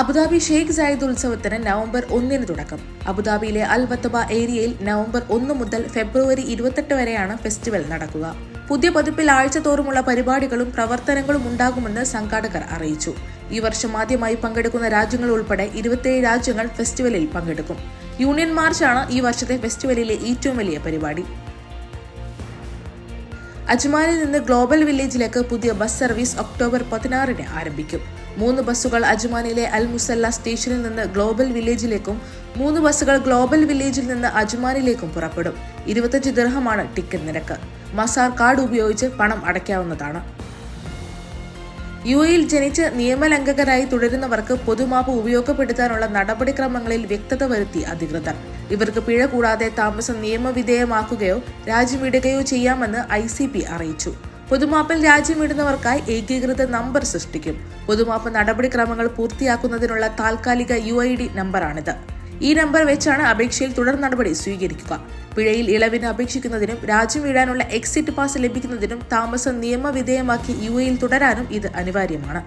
Abu Dhabi Sheikh Zayed ഉത്സവത്തിന് November ഒന്നിന് തുടക്കം. അബുദാബിയിലെ അൽ വത്തബ ഏരിയയിൽ നവംബർ ഒന്ന് മുതൽ ഫെബ്രുവരി ഇരുപത്തെട്ട് വരെയാണ് ഫെസ്റ്റിവൽ നടക്കുക. പുതിയ പതിപ്പിൽ ആഴ്ചതോറുമുള്ള പരിപാടികളും പ്രവർത്തനങ്ങളും ഉണ്ടാകുമെന്ന് സംഘാടകർ അറിയിച്ചു. ഈ വർഷം ആദ്യമായി പങ്കെടുക്കുന്ന രാജ്യങ്ങൾ ഉൾപ്പെടെ ഇരുപത്തിയേഴ് രാജ്യങ്ങൾ ഫെസ്റ്റിവലിൽ പങ്കെടുക്കും. യൂണിയൻ മാർച്ചാണ് ഈ വർഷത്തെ ഫെസ്റ്റിവലിലെ ഏറ്റവും വലിയ പരിപാടി. അജ്മാനിൽ നിന്ന് ഗ്ലോബൽ വില്ലേജിലേക്ക് പുതിയ ബസ് സർവീസ് ഒക്ടോബർ പതിനാറിന് ആരംഭിക്കും. മൂന്ന് ബസ്സുകൾ അജ്മാനിലെ അൽ മുസല്ല സ്റ്റേഷനിൽ നിന്ന് ഗ്ലോബൽ വില്ലേജിലേക്കും മൂന്ന് ബസ്സുകൾ ഗ്ലോബൽ വില്ലേജിൽ നിന്ന് അജ്മാനിലേക്കും പുറപ്പെടും. ഇരുപത്തഞ്ച് ദിർഹമാണ് ടിക്കറ്റ് നിരക്ക്. മസാർ കാർഡ് ഉപയോഗിച്ച് പണം അടയ്ക്കാവുന്നതാണ്. യു എയിൽ ജനിച്ച് നിയമലംഘകരായി തുടരുന്നവർക്ക് പൊതുമാപ്പ് ഉപയോഗപ്പെടുത്താനുള്ള നടപടിക്രമങ്ങളിൽ വ്യക്തത വരുത്തി അധികൃതർ. ഇവർക്ക് പിഴ കൂടാതെ താമസം നിയമവിധേയമാക്കുകയോ രാജ്യം വിടുകയോ ചെയ്യാമെന്ന് ഐ അറിയിച്ചു. പൊതുമാപ്പിൽ രാജ്യം വിടുന്നവർക്കായി ഏകീകൃത നമ്പർ സൃഷ്ടിക്കും. പൊതുമാപ്പ് നടപടിക്രമങ്ങൾ പൂർത്തിയാക്കുന്നതിനുള്ള താൽക്കാലിക യു ഐ ഡി നമ്പറാണിത്. ഈ നമ്പർ വെച്ചാണ് അപേക്ഷയിൽ തുടർ നടപടി സ്വീകരിക്കുക. പിഴയിൽ ഇളവിന് അപേക്ഷിക്കുന്നതിനും രാജ്യം വിടാനുള്ള എക്സിറ്റ് പാസ് ലഭിക്കുന്നതിനും താമസം നിയമവിധേയമാക്കി യു എയിൽ തുടരാനും ഇത് അനിവാര്യമാണ്.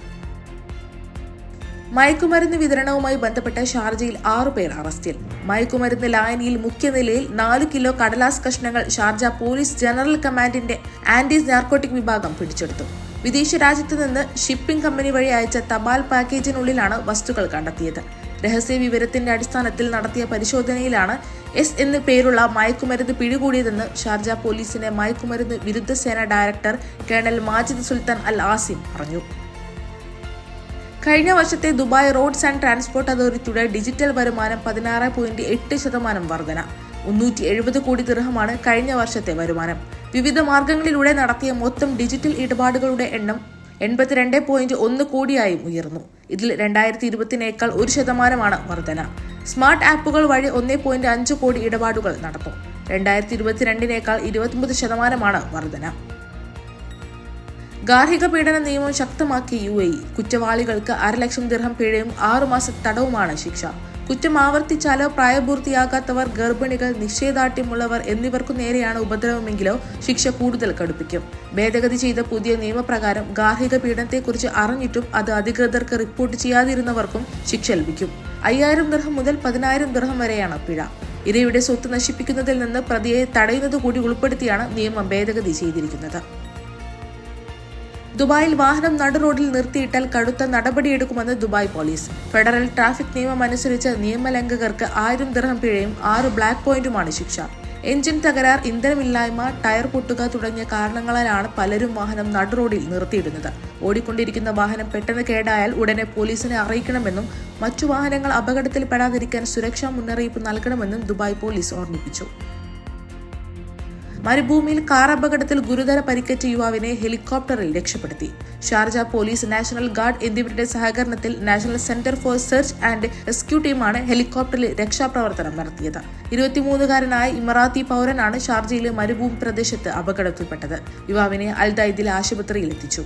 മയക്കുമരുന്ന് വിതരണവുമായി ബന്ധപ്പെട്ട ഷാർജയിൽ ആറുപേർ അറസ്റ്റിൽ. മയക്കുമരുന്ന് ലായനിയിൽ മുഖ്യനിലയിൽ നാല് കിലോ കടലാസ് കഷ്ണങ്ങൾ ഷാർജ പോലീസ് ജനറൽ കമാൻഡിന്റെ ആന്റി നാർക്കോട്ടിക് വിഭാഗം പിടിച്ചെടുത്തു. വിദേശ രാജ്യത്ത് നിന്ന് ഷിപ്പിംഗ് കമ്പനി വഴി അയച്ച തപാൽ പാക്കേജിനുള്ളിലാണ് വസ്തുക്കൾ കണ്ടെത്തിയത്. രഹസ്യ വിവരത്തിന്റെ അടിസ്ഥാനത്തിൽ നടത്തിയ പരിശോധനയിലാണ് എസ് എന്ന് പേരുള്ള മയക്കുമരുന്ന് പിടികൂടിയതെന്ന് ഷാർജ പോലീസിന്റെ മയക്കുമരുന്ന് വിരുദ്ധ സേന director colonel Majid Sultan Al Asim പറഞ്ഞു. കഴിഞ്ഞ വർഷത്തെ ദുബായ് റോഡ്സ് ആൻഡ് ട്രാൻസ്പോർട്ട് അതോറിറ്റിയുടെ ഡിജിറ്റൽ വരുമാനം പതിനാറ് പോയിന്റ് എട്ട് ശതമാനം വർധന. മുന്നൂറ്റി എഴുപത് കോടി ദിർഹമാണ് കഴിഞ്ഞ വർഷത്തെ വരുമാനം. വിവിധ മാർഗങ്ങളിലൂടെ നടത്തിയ മൊത്തം ഡിജിറ്റൽ ഇടപാടുകളുടെ എണ്ണം എൺപത്തിരണ്ട് പോയിന്റ് ഒന്ന് കോടിയായും ഉയർന്നു. ഇതിൽ രണ്ടായിരത്തി ഇരുപത്തിനേക്കാൾ ഒരു ശതമാനമാണ് വർധന. സ്മാർട്ട് ആപ്പുകൾ വഴി ഒന്നേ പോയിന്റ് അഞ്ച് കോടി ഇടപാടുകൾ നടന്നു. രണ്ടായിരത്തി ഇരുപത്തിരണ്ടിനേക്കാൾ ഇരുപത്തിമൂന്ന് ശതമാനമാണ് വർധന. ഗാർഹിക പീഡന നിയമം ശക്തമാക്കി യു എ ഇ കുറ്റവാളികൾക്ക് അരലക്ഷം ദിർഹം പിഴയും ആറുമാസ തടവുമാണ് ശിക്ഷ. കുറ്റം ആവർത്തിച്ചാലോ പ്രായപൂർത്തിയാകാത്തവർ ഗർഭിണികൾ നിശ്ചയദാർഢ്യമുള്ളവർ എന്നിവർക്കു നേരെയാണ് ഉപദ്രവമെങ്കിലോ ശിക്ഷ കൂടുതൽ കടുപ്പിക്കും. ഭേദഗതി ചെയ്ത പുതിയ നിയമപ്രകാരം ഗാർഹിക പീഡനത്തെക്കുറിച്ച് അറിഞ്ഞിട്ടും അത് അധികൃതർക്ക് റിപ്പോർട്ട് ചെയ്യാതിരുന്നവർക്കും ശിക്ഷ ലഭിക്കും. അയ്യായിരം ദിർഹം മുതൽ പതിനായിരം ദിർഹം വരെയാണ് പിഴ. ഇരയുടെ സ്വത്ത് നശിപ്പിക്കുന്നതിൽ നിന്ന് പ്രതിയെ തടയുന്നത് കൂടി ഉൾപ്പെടുത്തിയാണ് നിയമം ഭേദഗതി ചെയ്തിരിക്കുന്നത്. ദുബായിൽ വാഹനം നടുറോഡിൽ നിർത്തിയിട്ടാൽ കടുത്ത നടപടിയെടുക്കുമെന്ന് ദുബായ് പോലീസ്. ഫെഡറൽ ട്രാഫിക് നിയമം അനുസരിച്ച് നിയമലംഘകർക്ക് ആയിരം ദിർഹം പിഴയും ആറ് ബ്ലാക്ക് പോയിന്റുമാണ് ശിക്ഷ. എഞ്ചിൻ തകരാർ ഇന്ധനമില്ലായ്മ ടയർ പൊട്ടുക തുടങ്ങിയ കാരണങ്ങളാലാണ് പലരും വാഹനം നടുറോഡിൽ നിർത്തിയിടുന്നത്. ഓടിക്കൊണ്ടിരിക്കുന്ന വാഹനം പെട്ടെന്ന് കേടായാൽ ഉടനെ പോലീസിനെ അറിയിക്കണമെന്നും മറ്റു വാഹനങ്ങൾ അപകടത്തിൽപ്പെടാതിരിക്കാൻ സുരക്ഷാ മുന്നറിയിപ്പ് നൽകണമെന്നും ദുബായ് പോലീസ് ഓർമ്മിപ്പിച്ചു. മരുഭൂമിയിൽ കാർ അപകടത്തിൽ ഗുരുതര പരിക്കേറ്റ യുവാവിനെ ഹെലികോപ്റ്ററിൽ രക്ഷപ്പെടുത്തി. ഷാർജ പോലീസ് നാഷണൽ ഗാർഡ് എന്നിവരുടെ സഹകരണത്തിൽ national centre for search and rescue ടീമാണ് ഹെലികോപ്റ്ററിൽ രക്ഷാപ്രവർത്തനം നടത്തിയത്. ഇരുപത്തിമൂന്നുകാരനായ ഇമറാത്തി പൗരനാണ് ഷാർജയിലെ മരുഭൂമി പ്രദേശത്ത് അപകടത്തിൽപ്പെട്ടത്. യുവാവിനെ അൽദൈദിലെ ആശുപത്രിയിൽ എത്തിച്ചു.